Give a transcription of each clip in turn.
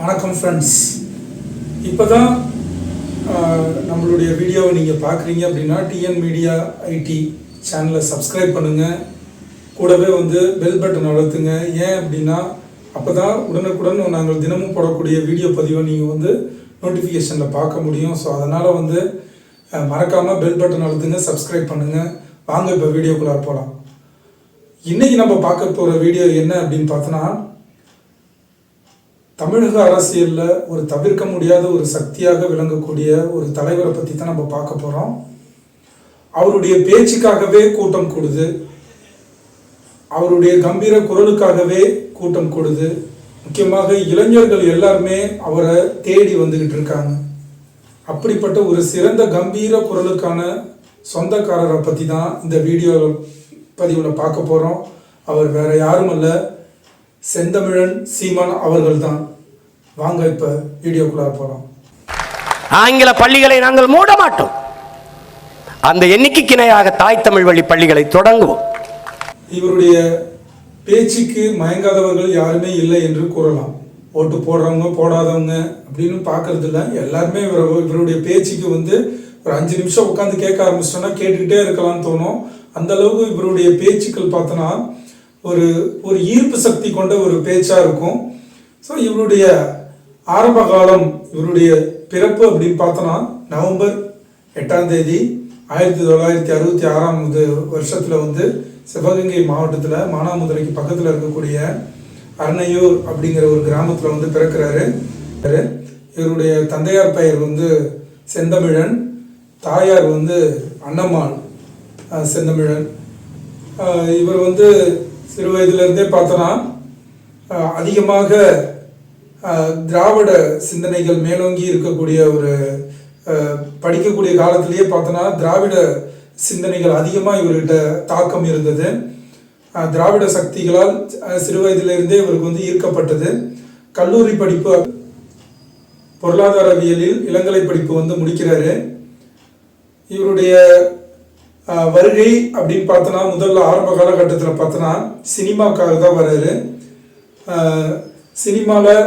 வணக்கம் ஃப்ரெண்ட்ஸ் இப்போ தான் நம்மளுடைய வீடியோவை நீங்கள் பார்க்குறீங்க அப்படின்னா டிஎன் மீடியா ஐடி சேனலை சப்ஸ்கிரைப் பண்ணுங்கள் கூடவே வந்து பெல் பட்டன் அழுத்துங்க. ஏன் அப்படின்னா அப்போ தான் உடனுக்குடன் நாங்கள் தினமும் போடக்கூடிய வீடியோ பதிவை நீங்கள் வந்து நோட்டிஃபிகேஷனில் பார்க்க முடியும். ஸோ அதனால் வந்து மறக்காமல் பெல் பட்டன் அழுத்துங்க சப்ஸ்கிரைப் பண்ணுங்கள் வாங்க இப்போ வீடியோக்குள்ளார போகலாம் இன்றைக்கி நம்ம பார்க்க போகிற வீடியோ என்ன அப்படின்னு பார்த்தோன்னா தமிழக அரசியலில் ஒரு தவிர்க்க முடியாத ஒரு சக்தியாக விளங்கக்கூடிய ஒரு தலைவரை பற்றி தான் நம்ம பார்க்க போகிறோம் அவருடைய பேச்சுக்காகவே கூட்டம் கூடுது. அவருடைய கம்பீர குரலுக்காகவே கூட்டம் கூடுது. முக்கியமாக இளைஞர்கள் எல்லாருமே அவரை தேடி வந்துக்கிட்டு இருக்காங்க. அப்படிப்பட்ட ஒரு சிறந்த கம்பீர குரலுக்கான சொந்தக்காரரை பற்றி தான் இந்த வீடியோ பதிவில் பார்க்க போகிறோம் அவர் வேற யாரும் அல்ல. செந்தமிழன் சீமான் அவர்கள் தான் வாங்க இப்போ வீடியோக்குள்ளார போகிறோம் ஆங்கில பள்ளிகளை நாங்கள் மூட மாட்டோம். அந்த எண்ணிக்கைக்கு இணையாக தாய் தமிழ் வழி பள்ளிகளை தொடங்குவோம். இவருடைய பேச்சுக்கு மயங்காதவர்கள் யாருமே இல்லை என்று கூறலாம். ஓட்டு போடுறவங்க போடாதவங்க அப்படின்னு பார்க்கறது இல்ல. எல்லாருமே இவர் இவருடைய பேச்சுக்கு வந்து ஒரு அஞ்சு நிமிஷம் உட்காந்து கேட்க ஆரம்பிச்சிட்டோம்னா கேட்டுக்கிட்டே இருக்கலாம்னு தோணும். அந்த அளவுக்கு இவருடைய பேச்சுக்கள் பார்த்தோன்னா ஒரு ஒரு ஈர்ப்பு சக்தி கொண்ட ஒரு பேச்சாக இருக்கும். ஸோ இவருடைய ஆரம்ப காலம் இவருடைய பிறப்பு அப்படின்னு பார்த்தோன்னா நவம்பர் எட்டாம் தேதி ஆயிரத்தி தொள்ளாயிரத்தி அறுபத்தி ஆறாம் இது வருஷத்தில் வந்து சிவகங்கை மாவட்டத்தில் மானாமதுரைக்கு பக்கத்தில் இருக்கக்கூடிய அர்ணையூர் அப்படிங்கிற ஒரு கிராமத்தில் வந்து பிறக்கிறாரு. இவருடைய தந்தையார் பெயர் வந்து செந்தமிழன் தாயார் வந்து அன்னம்மாள் செந்தமிழன். இவர் வந்து சிறு வயதிலிருந்தே பார்த்தோன்னா அதிகமாக திராவிட சிந்தனைகள் மேலோங்கி இருக்கக்கூடிய ஒரு படிக்கக்கூடிய காலத்திலேயே பார்த்தோன்னா திராவிட சிந்தனைகள் அதிகமாக இவர்கிட்ட தாக்கம் இருந்தது. திராவிட சக்திகளால் சிறு வயதிலிருந்தே இவருக்கு வந்து ஈர்க்கப்பட்டது. கல்லூரி படிப்பு பொருளாதாரவியலில் இளங்கலை படிப்பு வந்து முடிக்கிறாரு. இவருடைய வருகை அப்படின்னு பார்த்தோன்னா முதல்ல ஆரம்ப காலகட்டத்தில் பார்த்தோன்னா சினிமாக்காக தான் வர்றாரு. சினிமாவில்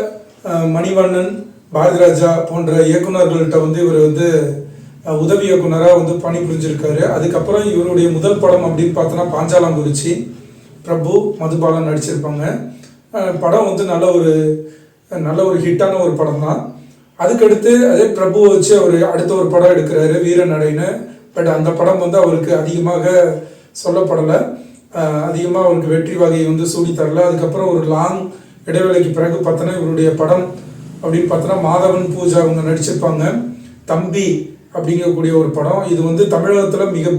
மணிவண்ணன் பாரதிராஜா போன்ற இயக்குநர்கள்கிட்ட வந்து இவர் வந்து உதவி இயக்குனராக வந்து பணிபுரிஞ்சிருக்காரு அதுக்கப்புறம் இவருடைய முதல் படம் அப்படின்னு பார்த்தோன்னா பாஞ்சாலாங்குறிச்சி. பிரபு மதுபாலன் நடிச்சிருப்பாங்க. படம் வந்து நல்ல ஒரு நல்ல ஒரு ஹிட்டான ஒரு படம் தான் அதுக்கடுத்து அதே பிரபுவை வச்சு அவர் அடுத்த ஒரு படம் எடுக்கிறாரு வீரநடைன்னு பட் அந்த படம் வந்து அவருக்கு அதிகமாக சொல்லப்படலை. அதிகமாக அவருக்கு வெற்றி வகையை வந்து சூடி தரல. அதுக்கப்புறம் ஒரு லாங் இடைவேளைக்கு பிறகு பார்த்தோன்னா இவருடைய படம் அப்படின்னு பார்த்தோன்னா மாதவன் பூஜா அவங்க நடிச்சிருப்பாங்க. தம்பி அப்படிங்கக்கூடிய ஒரு படம். இது வந்து தமிழகத்தில் மிக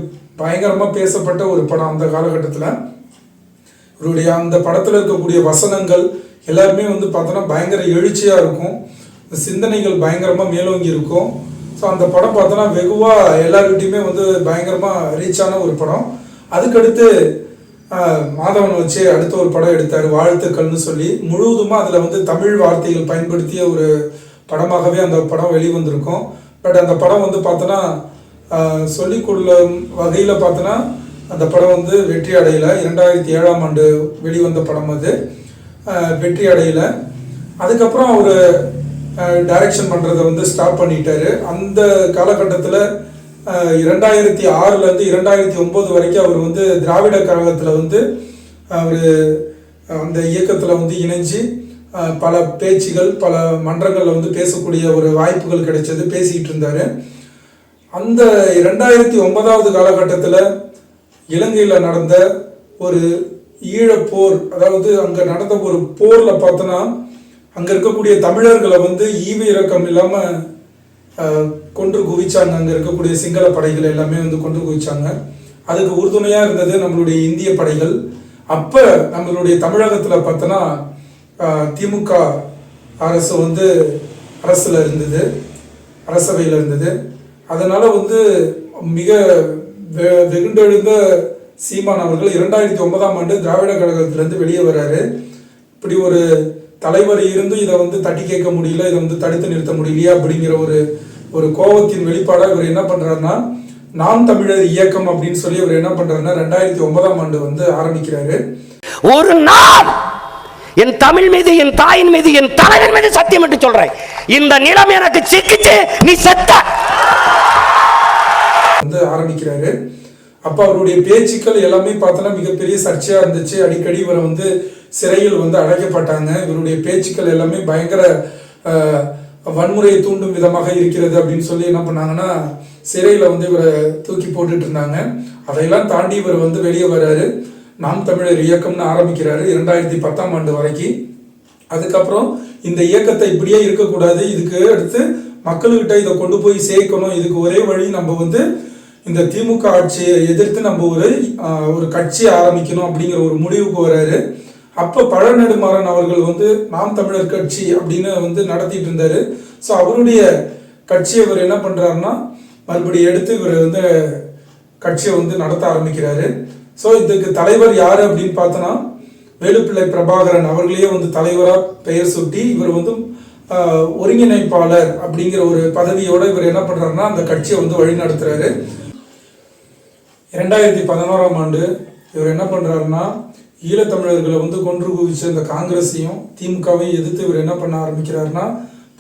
பயங்கரமாக பேசப்பட்ட ஒரு படம் அந்த காலகட்டத்தில். இவருடைய அந்த படத்தில் இருக்கக்கூடிய வசனங்கள் எல்லாருமே வந்து பார்த்தோன்னா பயங்கர எழுச்சியாக இருக்கும். சிந்தனைகள் பயங்கரமாக மேலோங்கி இருக்கும். ஸோ அந்த படம் பார்த்தோன்னா வெகுவாக எல்லாருக்கிட்டையுமே வந்து பயங்கரமாக ரீச் ஆன ஒரு படம். அதுக்கடுத்து மாதவன் வச்சு அடுத்த ஒரு படம் எடுத்தார் வாழ்த்துக்கள்னு சொல்லி. முழுவதுமாக அதில் வந்து தமிழ் வார்த்தைகள் பயன்படுத்திய ஒரு படமாகவே அந்த படம் வெளிவந்திருக்கும். பட் அந்த படம் வந்து பார்த்தோன்னா ஆஹ், சொல்லிக்கொள்ள வகையில் பார்த்தோன்னா அந்த படம் வந்து வெற்றி அடையலை. இரண்டாயிரத்தி ஏழாம் ஆண்டு வெளிவந்த படம் அது. வெற்றி அடையலை. அதுக்கப்புறம் அவர் டைரக்ஷன் பண்ணுறதை வந்து ஸ்டாப் பண்ணிட்டாரு. அந்த காலகட்டத்தில் இரண்டாயிரத்தி ஆறுலேருந்து இரண்டாயிரத்தி ஒம்பது வரைக்கும் அவர் வந்து திராவிட கழகத்தில் வந்து அவர் அந்த இயக்கத்தில் வந்து இணைஞ்சு பல பேச்சுகள் பல மன்றங்களில் வந்து பேசக்கூடிய ஒரு வாய்ப்புகள் கிடைச்சது பேசிக்கிட்டு இருந்தார். அந்த இரண்டாயிரத்தி ஒன்பதாவது காலகட்டத்தில் இலங்கையில் நடந்த ஒரு ஈழப்போர் அதாவது அங்கே நடந்த ஒரு போரில் பார்த்தோன்னா அங்கே இருக்கக்கூடிய தமிழர்களை வந்து ஈவு இறக்கம் இல்லாமல் கொன்று குவிச்சாங்க. அங்கே இருக்கக்கூடிய சிங்கள படைகள் எல்லாமே வந்து கொன்று குவிச்சாங்க. அதுக்கு உறுதுணையாக இருந்தது நம்மளுடைய இந்திய படைகள். அப்போ நம்மளுடைய தமிழகத்தில் பார்த்தோன்னா திமுக அரசு வந்து அரசில் இருந்தது. அரசவையில் இருந்தது. அதனால் வந்து மிக வெ- வெகுண்டெழுந்த சீமான் அவர்கள் இரண்டாயிரத்தி ஒன்பதாம் ஆண்டு திராவிட கழகத்திலேருந்து வெளியே வர்றாரு இப்படி ஒரு தலைவர் இருந்தும் இதை வந்து தட்டி கேட்க முடியல இதை வந்து தடுத்து நிறுத்த முடியலையா அப்படிங்கிற ஒரு ஒரு கோபத்தின் வெளிப்பாடாக இவர் என்ன பண்ணுறாருன்னா நாம் தமிழர் இயக்கம் அப்படின்னு சொல்லி இவர் என்ன பண்ணுறாருன்னா ரெண்டாயிரத்தி ஒன்பதாம் ஆண்டு வந்து ஆரம்பிக்கிறாரு. ஒரு நாள் என் தமிழ் மீது என் தாயின் மீது என் தலைவன் மீது சத்தியம் என்று சொல்றேன். இந்த நிலம் எனக்கு சிக்கிச்சு நீ செத்த. வந்து ஆரம்பிக்கிறாரு. அப்போ அவருடைய பேச்சுக்கள் எல்லாமே பார்த்தோன்னா மிகப்பெரிய சர்ச்சையாக இருந்துச்சு. அடிக்கடி இவரை வந்து சிறையில் வந்து அடைக்கப்பட்டாங்க. இவருடைய பேச்சுக்கள் எல்லாமே பயங்கர வன்முறையை தூண்டும் விதமாக இருக்கிறது அப்படின்னு சொல்லி என்ன பண்ணாங்கன்னா சிறையில் வந்து இவரை தூக்கி போட்டுட்டு இருந்தாங்க. அதையெல்லாம் தாண்டி இவர் வந்து வெளியே வர்றாரு. நாம் தமிழர் இயக்கம்னு ஆரம்பிக்கிறாரு இரண்டாயிரத்தி பத்தாம் ஆண்டு வரைக்கும். அதுக்கப்புறம் இந்த இயக்கத்தை இப்படியே இருக்கக்கூடாது. இதுக்கு அடுத்து மக்கள்கிட்ட இதை கொண்டு போய் சேர்க்கணும். இதுக்கு ஒரே வழி நம்ம வந்து இந்த திமுக ஆட்சியை எதிர்த்து நம்ம ஒரு ஒரு கட்சி ஆரம்பிக்கணும் அப்படிங்கிற ஒரு முடிவுக்கு வராரு. அப்போ பழநெடுமாறன் அவர்கள் வந்து நாம் தமிழர் கட்சி அப்படின்னு வந்து நடத்திட்டு இருந்தாரு. ஸோ அவருடைய கட்சியை இவர் என்ன பண்றாருன்னா மறுபடியும் எடுத்து இவர் வந்து கட்சியை வந்து நடத்த ஆரம்பிக்கிறாரு. ஸோ இதுக்கு தலைவர் யாரு அப்படின்னு பார்த்தோன்னா வேலுப்பிள்ளை பிரபாகரன் அவர்களையே வந்து தலைவராக பெயர் சுட்டி இவர் வந்து ஒருங்கிணைப்பாளர் அப்படிங்கிற ஒரு பதவியோட இவர் என்ன பண்றாருன்னா அந்த கட்சியை வந்து வழிநடத்துறாரு. இரண்டாயிரத்தி பதினோராம் ஆண்டு இவர் என்ன பண்ணுறாருன்னா ஈழத்தமிழர்களை வந்து கொன்று குவிச்ச இந்த காங்கிரஸையும் திமுகவையும் எதிர்த்து இவர் என்ன பண்ண ஆரம்பிக்கிறாருன்னா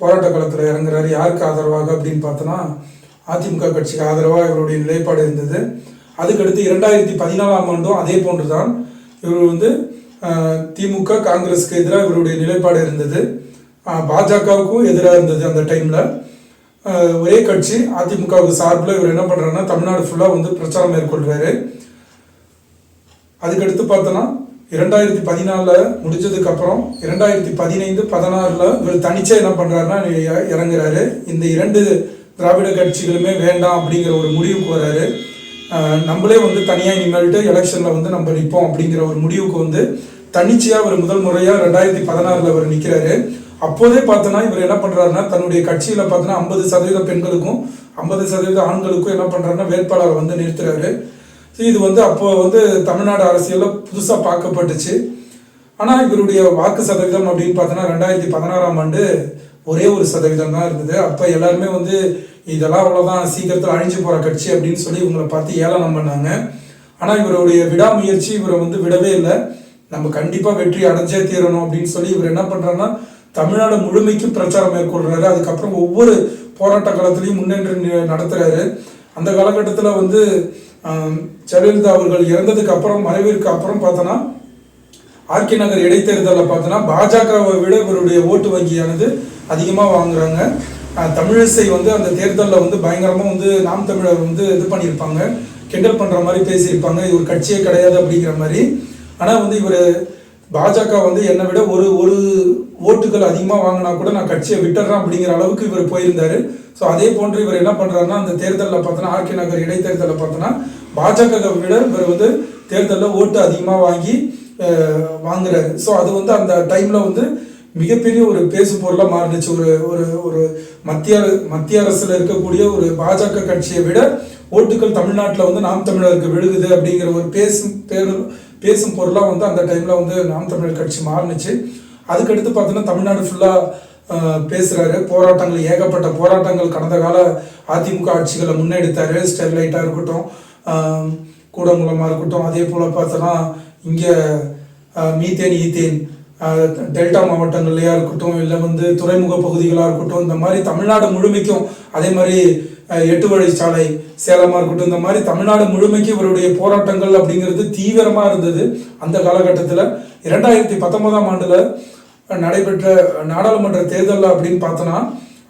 போராட்ட காலத்தில் இறங்குறாரு. யாருக்கு ஆதரவாக அப்படின்னு பார்த்தோன்னா அதிமுக கட்சிக்கு ஆதரவாக இவருடைய நிலைப்பாடு இருந்தது. அதுக்கடுத்து இரண்டாயிரத்தி பதினாலாம் ஆண்டும் அதே போன்று தான் இவர் வந்து திமுக காங்கிரஸுக்கு எதிராக இவருடைய நிலைப்பாடு இருந்தது. பாஜகவுக்கும் எதிராக இருந்தது அந்த டைமில். ஒரே கட்சி அதிமுகவுக்கு சார்பில் இவர் என்ன பண்ணுறாருன்னா தமிழ்நாடு ஃபுல்லாக வந்து பிரச்சாரம் மேற்கொள்கிறாரு அதுக்கடுத்து பார்த்தோன்னா இரண்டாயிரத்தி பதினாலில் முடிஞ்சதுக்கப்புறம் இரண்டாயிரத்தி பதினைந்து பதினாறில் இவர் தனிச்சா என்ன பண்ணுறாருன்னா இறங்குறாரு. இந்த இரண்டு திராவிட கட்சிகளுமே வேண்டாம் அப்படிங்கிற ஒரு முடிவுக்கு வராரு. நம்மளே வந்து தனியாக இனிமேல்ட்டு எலெக்ஷனில் வந்து நம்ம நிற்போம் அப்படிங்கிற ஒரு முடிவுக்கு வந்து தனிச்சையாக அவர் முதல் முறையாக ரெண்டாயிரத்தி பதினாறில் அவர் நிற்கிறாரு அப்போதே பார்த்தோன்னா இவர் என்ன பண்ணுறாருன்னா தன்னுடைய கட்சியில் பார்த்தோன்னா ஐம்பது சதவீத பெண்களுக்கும் ஐம்பது சதவீத ஆண்களுக்கும் என்ன பண்ணுறாருன்னா வேட்பாளரை வந்து நிறுத்துறாரு. ஸோ இது வந்து அப்போ வந்து தமிழ்நாடு அரசியலில் புதுசாக பார்க்கப்பட்டுச்சு. ஆனால் இவருடைய வாக்கு சதவீதம் அப்படின்னு பார்த்தோன்னா ரெண்டாயிரத்தி பதினாறாம் ஆண்டு ஒரே ஒரு சதவீதம் தான் இருந்தது. அப்போ எல்லாருமே வந்து இதெல்லாம் அவ்வளோதான் சீக்கிரத்தில் அழிஞ்சு போகிற கட்சி அப்படின்னு சொல்லி இவங்களை பார்த்து ஏளனம் பண்ணாங்க. ஆனால் இவருடைய விடாமுயற்சி இவரை வந்து விடவே இல்லை. நம்ம கண்டிப்பாக வெற்றி அடைஞ்சே தீரணும் அப்படின்னு சொல்லி இவர் என்ன பண்ணுறாருன்னா தமிழ்நாடு முழுமைக்கும் பிரச்சாரம் மேற்கொள்கிறாரு அதுக்கப்புறம் ஒவ்வொரு போராட்ட காலத்திலையும் முன்னேற்று நடத்துகிறாரு அந்த காலகட்டத்தில் வந்து ஜெயலலிதா அவர்கள் இறந்ததுக்கு அப்புறம் மறைவிற்கு அப்புறம் பார்த்தோன்னா ஆர்கே நகர் இடைத்தேர்தலில் பார்த்தோன்னா பாஜகவை விட இவருடைய ஓட்டு வங்கியானது அதிகமாக வாங்குறாங்க. தமிழிசை வந்து அந்த தேர்தலில் வந்து பயங்கரமாக வந்து நாம் தமிழர் வந்து இது பண்ணியிருப்பாங்க. கிண்டல் பண்ணுற மாதிரி பேசியிருப்பாங்க. இவர் கட்சியே கிடையாது அப்படிங்கிற மாதிரி. ஆனால் வந்து இவர் பாஜக வந்து என்னை விட ஒரு ஒரு ஓட்டுகள் அதிகமாக வாங்கினா கூட நான் கட்சியை விட்டுறேன் அப்படிங்கிற அளவுக்கு இவர் போயிருந்தாரு. ஸோ அதே போன்று இவர் என்ன பண்ணுறாருன்னா அந்த தேர்தலில் பார்த்தோன்னா ஆர்கே நகர் இடைத்தேர்தலில் பார்த்தோன்னா பாஜக விட இவர் வந்து தேர்தலில் ஓட்டு அதிகமாக வாங்கி வாங்குறாரு. ஸோ அது வந்து அந்த டைமில் வந்து மிகப்பெரிய ஒரு பேசு பொருளாக மாறிடுச்சு. ஒரு ஒரு ஒரு மத்திய அர- மத்திய அரசில் இருக்கக்கூடிய ஒரு பாஜக கட்சியை விட ஓட்டுகள் தமிழ்நாட்டில் வந்து நாம் தமிழருக்கு விழுகுது அப்படிங்கிற ஒரு பேசும் பேரு பேசும் பொருளாக வந்து அந்த டைமில் வந்து நாம் தமிழர் கட்சி மாறுனுச்சு. அதுக்கடுத்து பார்த்தோன்னா தமிழ்நாடு ஃபுல்லாக பேசுகிறாரு போராட்டங்கள் ஏகப்பட்ட போராட்டங்கள் கடந்த கால அதிமுக ஆட்சிகளை முன்னெடுத்தார். ஸ்டெர்லைட்டாக இருக்கட்டும் கூடங்குளமாக இருக்கட்டும். அதே போல் பார்த்தோன்னா இங்கே மீத்தேன் ஈத்தேன் டெல்டா மாவட்டங்கள்லையாக இருக்கட்டும் இல்லை வந்து துறைமுக பகுதிகளாக இருக்கட்டும் இந்த மாதிரி தமிழ்நாடு முழுமைக்கும் அதே மாதிரி எட்டு எட்டு வழிச்சாலை சேலமாக இருக்கட்டும் இந்த மாதிரி தமிழ்நாடு முழுமைக்கு இவருடைய போராட்டங்கள் அப்படிங்கிறது தீவிரமாக இருந்தது அந்த காலகட்டத்தில். இரண்டாயிரத்தி பத்தொன்பதாம் ஆண்டில் நடைபெற்ற நாடாளுமன்ற தேர்தலில் அப்படின்னு பார்த்தோன்னா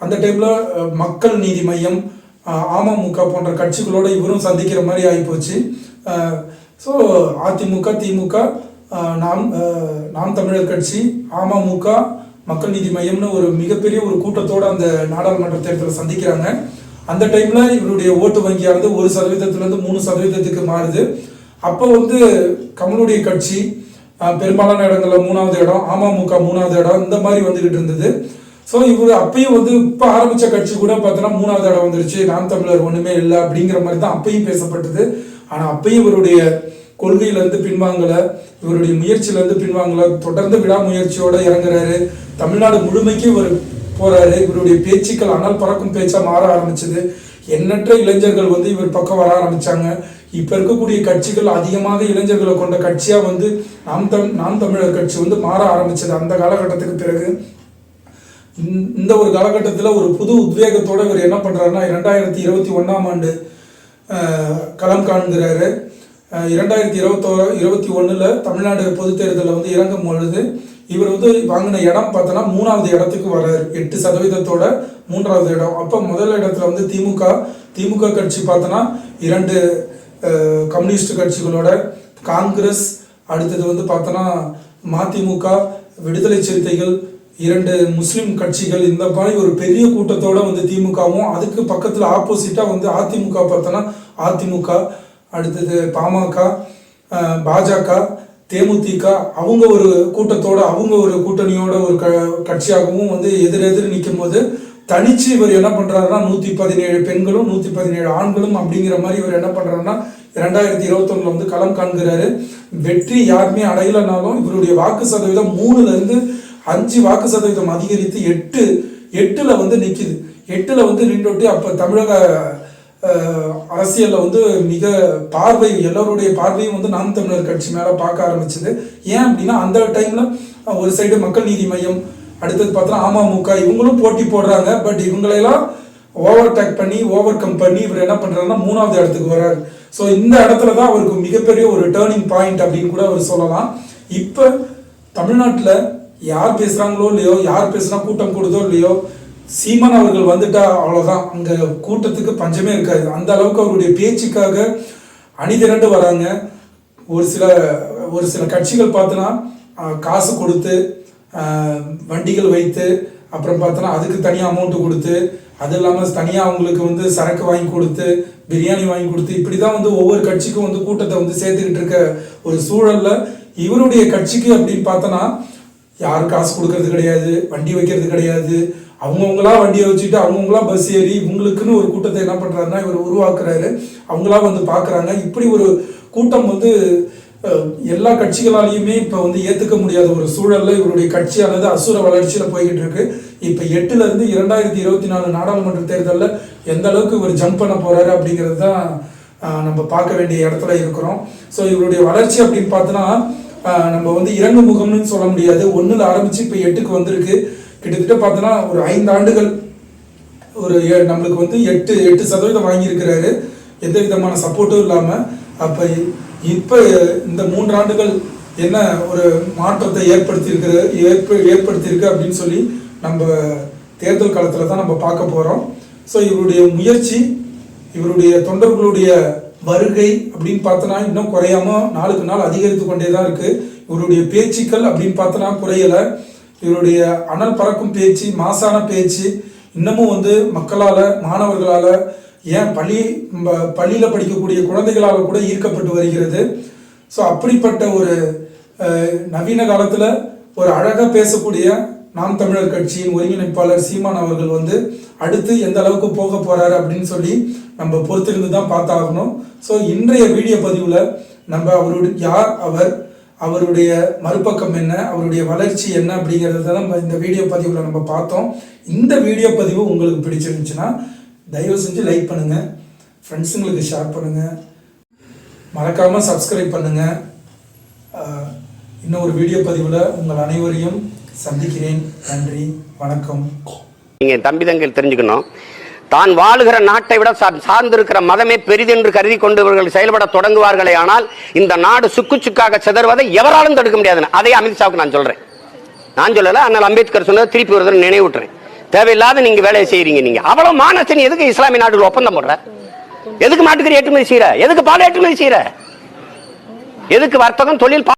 அந்த டைமில் மக்கள் நீதி மையம் அமமுக போன்ற கட்சிகளோடு இவரும் சந்திக்கிற மாதிரி ஆகிப்போச்சு ஸோ அதிமுக திமுக நாம் நாம் தமிழர் கட்சி அமமுக மக்கள் நீதி மையம்னு ஒரு மிகப்பெரிய ஒரு கூட்டத்தோடு அந்த நாடாளுமன்ற தேர்தலை சந்திக்கிறாங்க. அந்த டைம்ல இவருடைய ஓட்டு வங்கியானது ஒரு சதவீதத்திலிருந்து மூணு சதவீதத்துக்கு மாறுது. அப்போ வந்து கமலுடைய கட்சி பெரும்பாலான இடங்களில் மூணாவது இடம் அமமுக மூணாவது இடம் இந்த மாதிரி வந்துகிட்டு இருந்தது. ஸோ இவர் அப்பயும் வந்து இப்போ ஆரம்பித்த கட்சி கூட பார்த்தோன்னா மூணாவது இடம் வந்துருச்சு. நாம் தமிழர் ஒன்றுமே இல்லை அப்படிங்கிற மாதிரி தான் அப்பயும் பேசப்பட்டது. ஆனால் அப்பயும் இவருடைய கொள்கையிலேருந்து பின்வாங்கல இவருடைய முயற்சியிலேருந்து பின்வாங்கல தொடர்ந்து விடாமுயற்சியோடு இறங்குறாரு. தமிழ்நாடு முழுமைக்கு ஒரு போறாரு. இவருடைய பேச்சுக்கள் அனல் பறக்கும் பேச்சா மாற ஆரம்பிச்சது. எண்ணற்ற இளைஞர்கள் வந்து இவர் பக்கம் வர ஆரம்பிச்சாங்க. இப்ப இருக்கக்கூடிய கட்சிகள் அதிகமாக இளைஞர்களை கொண்ட கட்சியா வந்து நாம் தமிழ் நாம் தமிழர் கட்சி வந்து மாற ஆரம்பிச்சது அந்த காலகட்டத்துக்கு பிறகு. இந்த- ஒரு காலகட்டத்தில் ஒரு புது உத்வேகத்தோடு இவர் என்ன பண்ணுறாருன்னா இரண்டாயிரத்தி இருபத்தி ஒன்றாம் ஆண்டு களம் காண்கிறாரு. இரண்டாயிரத்தி இருபத்தோ இருபத்தி ஒன்றில் தமிழ்நாடு பொதுத் தேர்தலில் வந்து இறங்கும் பொழுது இவர் வந்து வாங்கின இடம் பார்த்தோன்னா மூணாவது இடத்துக்கு வர்றாரு எட்டு சதவீதத்தோட மூன்றாவது இடம். அப்போ முதல் இடத்துல வந்து திமுக திமுக கட்சி பார்த்தோன்னா இரண்டு கம்யூனிஸ்ட் கட்சிகளோட காங்கிரஸ் அடுத்தது வந்து பார்த்தோன்னா மதிமுக விடுதலை சிறுத்தைகள் இரண்டு முஸ்லிம் கட்சிகள் இந்த மாதிரி ஒரு பெரிய கூட்டத்தோட வந்து திமுகவும் அதுக்கு பக்கத்தில் ஆப்போசிட்டாக வந்து அதிமுக பார்த்தோன்னா அதிமுக அடுத்தது பாமக பாஜக தேமுதிக அவங்க ஒரு கூட்டத்தோட அவங்க ஒரு கூட்டணியோட ஒரு க கட்சியாகவும் வந்து எதிரெதிர் நிற்கும் போது தனிச்சு இவர் என்ன பண்ணுறாருன்னா நூற்றி பதினேழு பெண்களும் நூற்றி பதினேழு ஆண்களும் அப்படிங்கிற மாதிரி இவர் என்ன பண்ணுறாருன்னா இரண்டாயிரத்தி இருபத்தொன்னுல வந்து களம் காண்கிறாரு. வெற்றி யாருமே அடையலைனாலும் இவருடைய வாக்கு சதவீதம் மூணுலேருந்து அஞ்சு வாக்கு சதவீதம் அதிகரித்து எட்டு எட்டில் வந்து நிற்கிது எட்டில் வந்து நின்றுட்டு அப்போ தமிழக அரசியலில் வந்து மிக பார்வை எல்லோருடைய பார்வையும் வந்து நாம் தமிழர் கட்சி மேலே பார்க்க ஆரம்பிச்சது. ஏன் அப்படின்னா அந்த டைமில் ஒரு சைடு மக்கள் நீதி மையம் அடுத்தது பார்த்தா அமமுக இவங்களும் போட்டி போடுறாங்க. பட் இவங்களையெல்லாம் ஓவர் டேக் பண்ணி ஓவர் கம் பண்ணி இவர் என்ன பண்ணுறாருன்னா மூணாவது இடத்துக்கு வர்றாரு. ஸோ இந்த இடத்துல தான் அவருக்கு மிகப்பெரிய ஒரு டேர்னிங் பாயிண்ட் அப்படின்னு கூட அவர் சொல்லலாம். இப்போ தமிழ்நாட்டில் யார் பேசுகிறாங்களோ இல்லையோ யார் பேசுனா கூட்டம் கூடுதோ இல்லையோ சீமான் அவர்கள் வந்துட்டா அவ்வளோதான் அங்கே கூட்டத்துக்கு பஞ்சமே இருக்காது. அந்த அளவுக்கு அவருடைய பேச்சுக்காக அணிதிரண்டு வராங்க. ஒரு சில ஒரு சில கட்சிகள் பார்த்தோன்னா காசு கொடுத்து வண்டிகள் வைத்து அப்புறம் பார்த்தோன்னா அதுக்கு தனியாக அமௌண்ட்டு கொடுத்து அது இல்லாமல் தனியாக அவங்களுக்கு வந்து சரக்கு வாங்கி கொடுத்து பிரியாணி வாங்கி கொடுத்து இப்படி தான் வந்து ஒவ்வொரு கட்சிக்கும் வந்து கூட்டத்தை வந்து சேர்த்துக்கிட்டு இருக்க ஒரு சூழலில் இவருடைய கட்சிக்கு அப்படின்னு பார்த்தோன்னா யாரும் காசு கொடுக்கறது கிடையாது வண்டி வைக்கிறது கிடையாது அவங்கவுங்களா வண்டியை வச்சுட்டு அவங்கவுங்களா பஸ் ஏறி இவங்களுக்குன்னு ஒரு கூட்டத்தை என்ன பண்ணுறாருன்னா இவர் உருவாக்குறாரு. அவங்களா வந்து பார்க்குறாங்க இப்படி ஒரு கூட்டம் வந்து எல்லா கட்சிகளாலையுமே இப்போ வந்து ஏற்றுக்க முடியாத ஒரு சூழலில் இவருடைய கட்சியானது அசுர வளர்ச்சியில் போய்கிட்டு இருக்கு. இப்போ எட்டுலேருந்து இரண்டாயிரத்தி இருபத்தி நாலு நாடாளுமன்ற தேர்தலில் எந்த அளவுக்கு இவர் ஜம்ப் பண்ண போகிறாரு அப்படிங்கிறது தான் நம்ம பார்க்க வேண்டிய இடத்துல இருக்கிறோம். ஸோ இவருடைய வளர்ச்சி அப்படின்னு பார்த்தோன்னா நம்ம வந்து இறங்கு முகம்னு சொல்ல முடியாது. ஒன்றில் ஆரம்பித்து இப்போ எட்டுக்கு வந்திருக்கு. கிட்டத்தட்ட பார்த்தோன்னா ஒரு ஐந்து ஆண்டுகள் ஒரு ஏ- நம்மளுக்கு வந்து எட்டு எட்டு சதவீதம் வாங்கியிருக்கிறாரு. எந்த விதமான சப்போர்ட்டும் இல்லாமல் அப்போ இப்போ இந்த மூன்று ஆண்டுகள் என்ன ஒரு மாற்றத்தை ஏற்படுத்தியிருக்கிற ஏற்ப ஏற்படுத்தியிருக்கு அப்படின்னு சொல்லி நம்ம தேர்தல் காலத்தில் தான் நம்ம பார்க்க போகிறோம் ஸோ இவருடைய முயற்சி இவருடைய தொண்டர்களுடைய வருகை அப்படின்னு பார்த்தோன்னா இன்னும் குறையாம நாளுக்கு நாள் அதிகரித்து கொண்டே தான் இருக்குது இவருடைய பேச்சுக்கள் அப்படின்னு பார்த்தோன்னா குறையலை. இவருடைய அனல் பறக்கும் பேச்சு மாசான பேச்சு இன்னமும் வந்து மக்களால் மாணவர்களால் ஏன் பள்ளி பள்ளியில் படிக்கக்கூடிய குழந்தைகளால் கூட ஈர்க்கப்பட்டு வருகிறது. ஸோ அப்படிப்பட்ட ஒரு நவீன காலத்தில் ஒரு அழகாக பேசக்கூடிய நாம் தமிழர் கட்சியின் ஒருங்கிணைப்பாளர் சீமான் அவர்கள் வந்து அடுத்து எந்த அளவுக்கு போக போகிறார் அப்படின்னு சொல்லி நம்ம பொறுத்திருந்து தான் பார்த்தாகணும். ஸோ இன்றைய வீடியோ பதிவில் நம்ம அவருடைய யார் அவர் அவருடைய மறுபக்கம் என்ன அவருடைய வளர்ச்சி என்ன அப்படிங்கிறத தான் நம்ம இந்த வீடியோ பதிவில் நம்ம பார்த்தோம். இந்த வீடியோ பதிவு உங்களுக்கு பிடிச்சிருந்துச்சுன்னா தயவு செஞ்சு லைக் பண்ணுங்கள் ஃப்ரெண்ட்ஸுங்களுக்கு ஷேர் பண்ணுங்கள் மறக்காமல் சப்ஸ்கிரைப் பண்ணுங்கள் இன்னும் ஒரு வீடியோ பதிவில் உங்கள் அனைவரையும் சந்திக்கிறேன். நன்றி வணக்கம். நீங்கள் என் தம்பி தங்கள் தெரிஞ்சுக்கணும். தான் வாழுகிற நாட்டை விட சார்ந்திருக்கிற மதமே பெரிதென்று கருதி கொண்டு இவர்கள் செயல்பட தொடங்குவார்களே ஆனால் இந்த நாடு சுக்கு சுக்காக சிதறுவதை எவராலும் தடுக்க முடியாது அதை அமித்ஷாவுக்கு நான் சொல்றேன். நான் சொல்லல ஆனால் அம்பேத்கர் சொன்னதை திருப்பி ஒரு தடவை நினைவூட்டுறேன். தேவையில்லாத நீங்க வேலையை செய்யறீங்க நீங்க. அவ்வளவு மானத்தை எதுக்கு இஸ்லாமிய நாடுகள் ஒப்பந்தம் போடுற? எதுக்கு மாட்டுக்கறி ஏற்றுமதி செய்யற எதுக்கு பால் ஏற்றுமதி செய்யற எதுக்கு வர்த்தகம் தொழில்